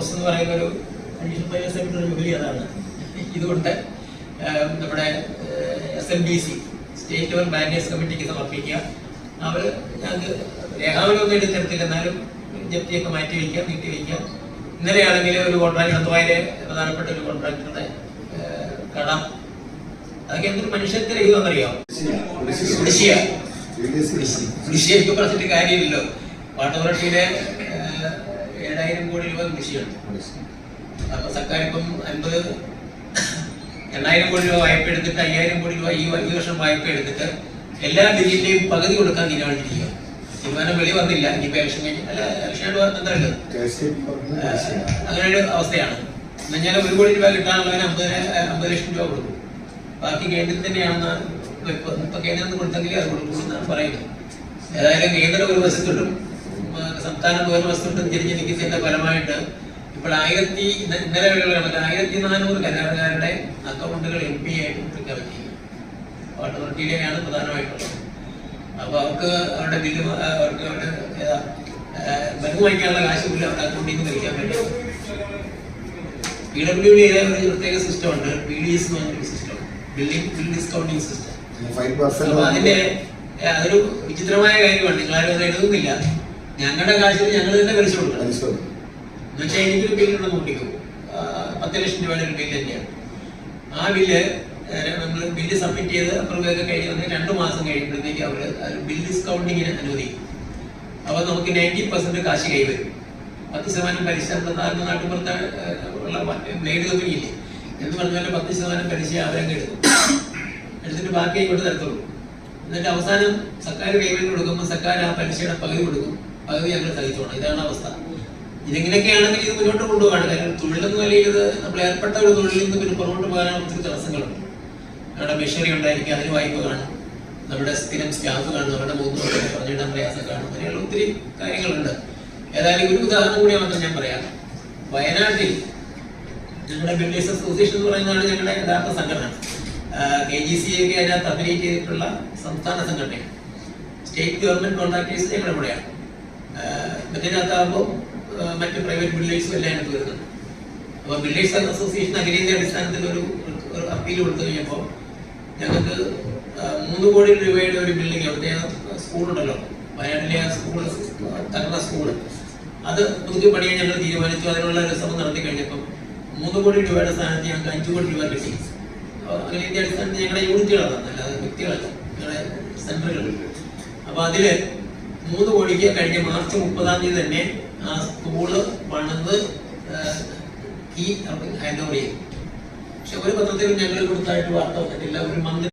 Close എന്ന് പറയുന്ന ഒരു അഡീഷണൽ പ്രൈവറ്റ് സെക്രട്ടറി ജോലി അതാണ്. ഇതുകൊണ്ട് നമ്മുടെ S N B C state level bankers കമ്മിറ്റിക്ക് സമർപ്പിക്കുക. അവർ ഞങ്ങൾക്ക് എടുത്ത് എടുത്തിരുത്തില്ല എന്നാലും ജപ്തിയൊക്കെ മാറ്റി വയ്ക്കുക നീട്ടി വയ്ക്കുക. ഇന്നലെയാണെങ്കിൽ ഒരു കോൺട്രാക്ട് ഹത്തുവായിലെ പ്രധാനപ്പെട്ട ഒരു കോൺട്രാക്ടറുടെ കട. അതൊക്കെ എന്തൊരു മനുഷ്യത്തിന് രഹിതമെന്നറിയാം കുടിശ്ശിക കൃഷിയൊക്കെ പറഞ്ഞിട്ട് കാര്യമില്ലല്ലോ. വാട്ടർ ഏഴായിരം കോടി രൂപ കൃഷിയുണ്ട്. അപ്പൊ സർക്കാർ ഇപ്പം അൻപത് എണ്ണായിരം കോടി രൂപ വായ്പ എടുത്തിട്ട് അയ്യായിരം കോടി രൂപ ഈ അഞ്ചു ഈ വർഷം വായ്പ എടുത്തിട്ട് എല്ലാ ബില്ലിന്റെയും പകുതി കൊടുക്കാൻ തീരുമാനിച്ചിരിക്കുക തീരുമാനം വെളി വന്നില്ല. ഇനിയിപ്പോ ഇലക്ഷൻ അല്ല ഇലക്ഷൻ എന്തായാലും അങ്ങനെ ഒരു അവസ്ഥയാണ്. എന്നുവെച്ചാൽ ഒരു കോടി രൂപ കിട്ടാനുള്ളതിന് അമ്പത് അമ്പത് ലക്ഷം രൂപ കൊടുക്കും. ബാക്കി കേന്ദ്രത്തിൽ തന്നെയാണെന്ന് ഇപ്പൊ കേന്ദ്രം കൊടുത്തെങ്കിൽ അത് കൊടുക്കും എന്നാണ് പറയുന്നത്. ഏതായാലും കേന്ദ്രം ഒരു വശത്തോട്ടും ഉം, സംസ്ഥാനം വശത്തോട്ടും തിരിഞ്ഞു നിൽക്കുന്നതിന്റെ ഫലമായിട്ട് ഇപ്പോൾ ആയിരത്തി ഇന്ന- ഇന്നലെ കണക്ക് ആയിരത്തി നാനൂറ് കരാറുകാരുടെ അക്കൗണ്ടുകൾ എം പി ആയിട്ട് പ്രഖ്യാപിച്ചിരിക്കുന്നു വാട്ടർ അതോറിറ്റിയിലെയാണ് പ്രധാനമായിട്ടുള്ളത്. അപ്പൊ അവർക്ക് അവരുടെ ബില്ല് അവർക്ക് അവരുടെ മരുന്ന് വാങ്ങിക്കാനുള്ള കാശ് പോലും അവരുടെ അക്കൗണ്ടിൽ നിന്ന് കഴിക്കാൻ പറ്റും പി ഡബ്ല്യു ഡിയിലെ ഒരു പ്രത്യേക സിസ്റ്റം ഉണ്ട്. പി ഡി എസ് എന്ന് പറഞ്ഞൊരു system billing bill discounting system അപ്പൊ അതിന്റെ ഏ, അതൊരു വിചിത്രമായ കാര്യമാണ്. നിങ്ങൾ ആരും അത് എഴുതുന്നില്ല. ഞങ്ങളുടെ കാശിൽ ഞങ്ങൾ തന്നെ പലിശ കൊടുക്കണം. എന്നുവെച്ചാൽ എനിക്കൊരു ബില്ലുണ്ട് നോക്കിക്കോ. ആ, പത്ത് ലക്ഷം രൂപയുടെ ഒരു ബില്ല് തന്നെയാണ് ആ ബില്ല് നമ്മൾ ബില്ല് സബ്മിറ്റ് ചെയ്ത് അപ്രൂവൊക്കെ കഴിഞ്ഞ് വന്ന് രണ്ട് മാസം കഴിയുമ്പോഴത്തേക്ക് അവർ ബില്ല് ഡിസ്കൗണ്ടിങ്ങിന് അനുവദിക്കും. അപ്പോൾ നമുക്ക് നയന്റി പെർസെന്റ് കാശ് കൈവരും പത്ത് ശതമാനം പലിശ നമ്മുടെ നാട്ടുപുറത്ത് ഉള്ള ബ്ലേഡ് കമ്പനി ഇല്ലേ എന്ന് പറഞ്ഞാൽ പത്ത് ശതമാനം പലിശ അവരങ്ങ് എടുക്കും. എടുത്തിട്ട് ബാക്കി കൊണ്ട് തരത്തുള്ളൂ. എന്നിട്ട് അവസാനം സർക്കാർ കൈവരി കൊടുക്കുമ്പോൾ സർക്കാർ ആ പലിശയുടെ പകുതി കൊടുക്കും. പകുതി ഞങ്ങൾ സഹിച്ചോണം ഇതാണ് അവസ്ഥ. ഇതെങ്ങനെയൊക്കെയാണെങ്കിൽ ഇത് മുന്നോട്ട് കൊണ്ടുപോകാണ് കാരണം തൊഴിലെന്ന് നിലയിൽ ഇത് നമ്മൾ ഏർപ്പെട്ട ഒരു തൊഴിലിൽ നിന്ന് പിന്നെ പുറകോട്ട് പോകാൻ ഒത്തിരി തടസ്സങ്ങളുണ്ട്. നമ്മുടെ മെഷീനറി ഉണ്ടായിരിക്കും അതിന് വായ്പ കാണും. നമ്മുടെ സ്ഥിരം സ്റ്റാഫ് കാണും നമ്മുടെ മൂന്ന് പറഞ്ഞിടാൻ പ്രയാസം കാണും. അങ്ങനെയുള്ള ഒത്തിരി കാര്യങ്ങളുണ്ട്. ഏതായാലും ഒരു ഉദാഹരണം കൂടി മാത്രം ഞാൻ പറയാം. വയനാട്ടിൽ ഞങ്ങളുടെ ബിൽഡേഴ്സ് അസോസിയേഷൻ എന്ന് പറയുന്നതാണ് ഞങ്ങളുടെ യഥാർത്ഥ സംഘടന. കെ ജി സി ഒക്കെ അതിനകത്ത് അഭിനയിച്ചിട്ടുള്ള സംസ്ഥാന സംഘടനയാണ്. സ്റ്റേറ്റ് ഗവൺമെന്റ് കോൺട്രാക്ടേഴ്സ് ഞങ്ങളുടെ ഇവിടെയാണ് മറ്റേതിനകത്താകുമ്പോൾ മറ്റ് പ്രൈവറ്റ് ബിൽഡേഴ്സും എല്ലാം അതിനകത്ത് വരുന്നുണ്ട്. അപ്പോൾ ബിൽഡേഴ്സ് അസോസിയേഷൻ അഖിലേന്ത്യ അടിസ്ഥാനത്തിൽ ഒരു അപ്പീൽ കൊടുത്തു കഴിഞ്ഞപ്പോൾ ഞങ്ങൾക്ക് മൂന്ന് കോടി രൂപയുടെ ഒരു ബിൽഡിംഗ് അവിടുത്തെ സ്കൂളുണ്ടല്ലോ വയനാട്ടിലെ ആ സ്കൂൾ തകർന്ന സ്കൂൾ അത് പുതുക്കി പണിയാൻ ഞങ്ങൾ തീരുമാനിച്ചു. അതിനുള്ള ഒരു ശ്രമം നടത്തി കഴിഞ്ഞപ്പം മൂന്ന് കോടി രൂപയുടെ സ്ഥാനത്ത് ഞങ്ങൾക്ക് അഞ്ച് കോടി രൂപ കിട്ടി. അപ്പോൾ അഖിലേന്ത്യാ അടിസ്ഥാനത്തിൽ ഞങ്ങളുടെ യൂണിറ്റുകളാണ്. അല്ലാതെ വ്യക്തികളല്ല. ഞങ്ങളുടെ സെന്ററുകൾ അപ്പോൾ അതിൽ മൂന്ന് കോടിക്ക് കഴിഞ്ഞ മാർച്ച് മുപ്പതാം തീയതി തന്നെ ആ സ്കൂൾ പണിത് ഈ ഓവർ ചെയ്യും പക്ഷെ ഒരു പത്രത്തിലും ഞങ്ങൾ കൊടുത്തായിട്ട് വാർത്ത വന്നിട്ടില്ല. ഒരു മന്ത്രി